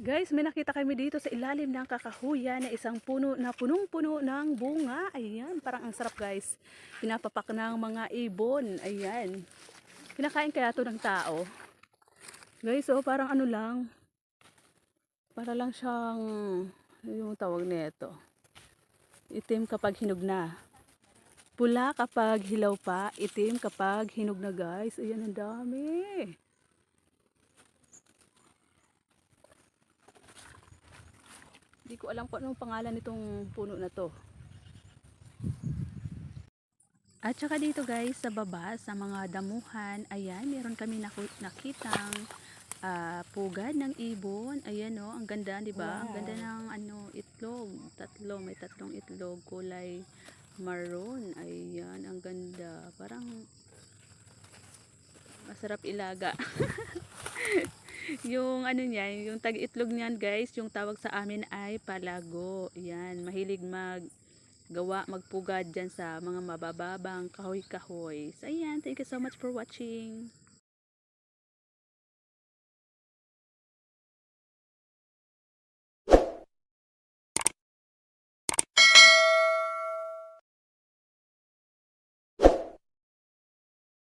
Guys, may nakita kami dito sa ilalim ng kakahuyan na isang puno na punong-puno ng bunga. Ayan, parang ang sarap guys. Pinapapak ng mga ibon. Ayan. Kinakain kaya to ng tao. Guys, oh, parang ano lang. Para lang siyang, yung tawag nito. Itim kapag hinog na. Pula kapag hilaw pa, itim kapag hinog na guys. Ayan, ang dami. Hindi ko alam kung anong pangalan nitong puno na to. At saka dito guys, sa baba, sa mga damuhan, ayan, meron kami nakitang ah, pugad ng ibon. Ayan o, ang ganda, di ba? Ang ganda ng ano, itlog. Tatlo, may tatlong itlog, kulay maroon. Ayan, ang ganda. Parang masarap ilaga. yung ano niyan, yung tag-itlog niyan guys, yung tawag sa amin ay palago. Yan, mahilig mag gawa, magpugad dyan sa mga mabababang kahoy-kahoy. So, ayan, thank you so much for watching.